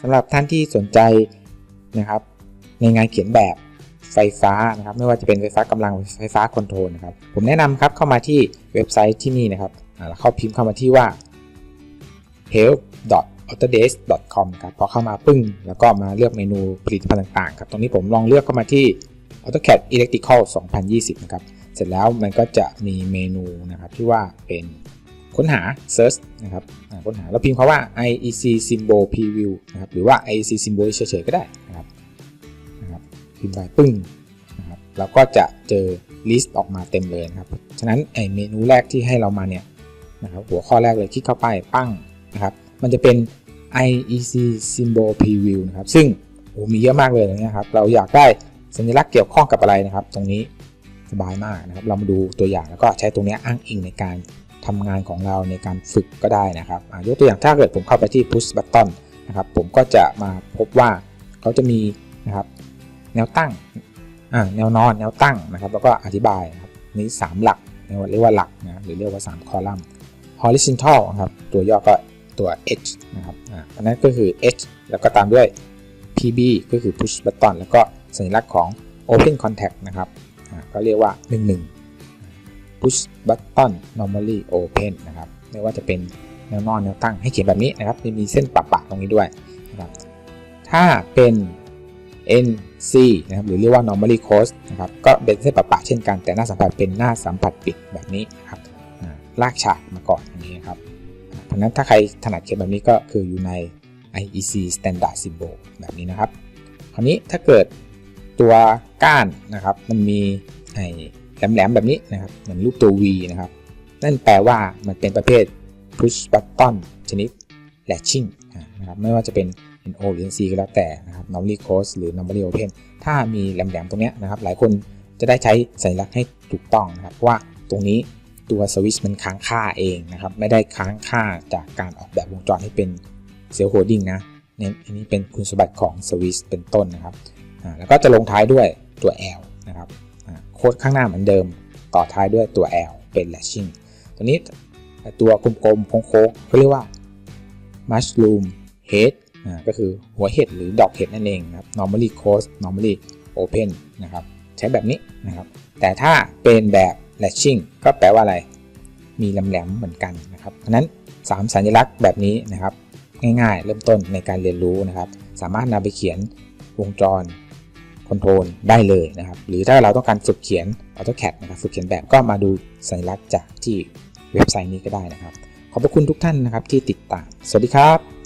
สำหรับท่านที่สนใจนะครับ ในงานเขียนแบบไฟฟ้านะครับ ไม่ว่าจะเป็นไฟฟ้ากำลังไฟฟ้าคอนโทรลนะครับ ผมแนะนำครับเข้ามาที่เว็บไซต์ที่นี่นะครับแล้วเข้าพิมพ์เข้ามาที่ว่า help.autodesk.com ครับพอเข้ามาปึ้ง แล้วก็มาเลือกเมนูผลิตภัณฑ์ต่างๆครับ ตรงนี้ผมลองเลือกเข้ามาที่ AutoCAD Electrical 2020 นะครับ เสร็จแล้วมันก็จะมีเมนูนะครับที่ว่าเป็น ค้นหา search นะครับค้นหาแล้วพิมพ์คำว่า IEC symbol preview นะครับหรือว่า IEC symbol เฉยๆก็ได้นะครับนะครับพิมพ์ไปปึ้งนะครับแล้วก็จะเจอ list ออกมาเต็มเลยนะครับฉะนั้นไอเมนูแรกที่ให้เรามาเนี่ยนะครับหัวข้อแรกเลยคลิกเข้าไปปั้งนะครับมันจะเป็น IEC symbol preview นะครับซึ่งโอ้มีเยอะมากเลยนะครับเราอยากได้สัญลักษณ์เกี่ยวข้องกับอะไรนะครับ ตรงนี้สบายมากนะครับ เรามาดูตัวอย่างแล้วก็ใช้ตรงนี้อ้างอิงในการ ทำงานของเราในการฝึกก็ได้นะครับยกตัวอย่างถ้าเกิดผมเข้าไปที่ push button นะครับ ผมก็จะมาพบว่าเขาจะมีนะครับแนวตั้งแนวนอนแนวตั้งนะครับ แล้วก็อธิบายนะครับนี้ 3 หลักเรียกว่าหลักนะหรือเรียกว่า 3 คอลัมน์ horizontal นะครับตัวย่อก็ตัว h นะครับอันนั้นก็คือ h แล้วก็ตามด้วย pb ก็คือ push button แล้วก็สัญลักษณ์ของ open contact นะครับก็เรียกว่า 11 push button normally open นะครับไม่ว่าจะเป็นแนวนอนแนวตั้งให้เขียนแบบนี้นะครับจะมีเส้นปะๆตรงนี้ด้วยนะครับถ้าเป็น NC นะครับหรือเรียกว่า normally closed นะครับก็เป็นเส้นปะๆเช่นกัน แต่หน้าสัมผัสเป็นหน้าสัมผัสปิดแบบนี้นะครับลากฉากมาก่อนอย่างนี้ครับเพราะนั้นถ้าใครถนัดเขียนแบบนี้ก็คืออยู่ใน IEC standard symbol แบบนี้นะครับ คราวนี้ถ้าเกิดตัวก้านนะครับมันมีไอ แหลมๆแบบนี้นะครับเหมือนรูปตัว V นะครับ นั่นแปลว่ามันเป็นประเภท push button ชนิด latching นะครับไม่ว่าจะเป็น NO หรือ NC ก็แล้วแต่นะครับ normally closed หรือ normally open ถ้ามีแหลมๆตรงนี้นะครับ หลายคนจะได้ใช้สัญลักษณ์ให้ถูกต้องนะครับว่าตรงนี้ตัวสวิตช์มันค้างค่าเองนะครับ ไม่ได้ค้างค่าจากการออกแบบวงจรให้เป็นเซลล์โฮดดิ้งนะเนี่ยอันนี้เป็นคุณสมบัติของสวิตช์เป็นต้นนะครับอ่าแล้วก็จะลงท้ายด้วยตัว L โค้ดข้างหน้าเหมือนเดิม ต่อท้ายด้วยตัว L เป็น latching ตัวนี้ตัวกลมๆโค้งๆเขาเรียกว่า mushroom head ก็คือหัวเห็ดหรือดอกเห็ดนั่นเองนะครับ normally closed normally open นะครับ ใช้แบบนี้นะครับ แต่ถ้าเป็นแบบ latching ก็แปลว่าอะไร มีแหลมๆเหมือนกันนะครับ เพราะนั้น 3 สัญลักษณ์แบบนี้นะครับ ง่ายๆ เริ่มต้นในการเรียนรู้นะครับ สามารถนำไปเขียนวงจร คอนโทรลได้เลยนะครับ หรือถ้าเราต้องการฝึกเขียน AutoCAD นะครับฝึกเขียนแบบก็มาดูสัญลักษณ์จากที่เว็บไซต์นี้ก็ได้นะครับ ขอบพระคุณทุกท่านนะครับที่ติดตาม สวัสดีครับ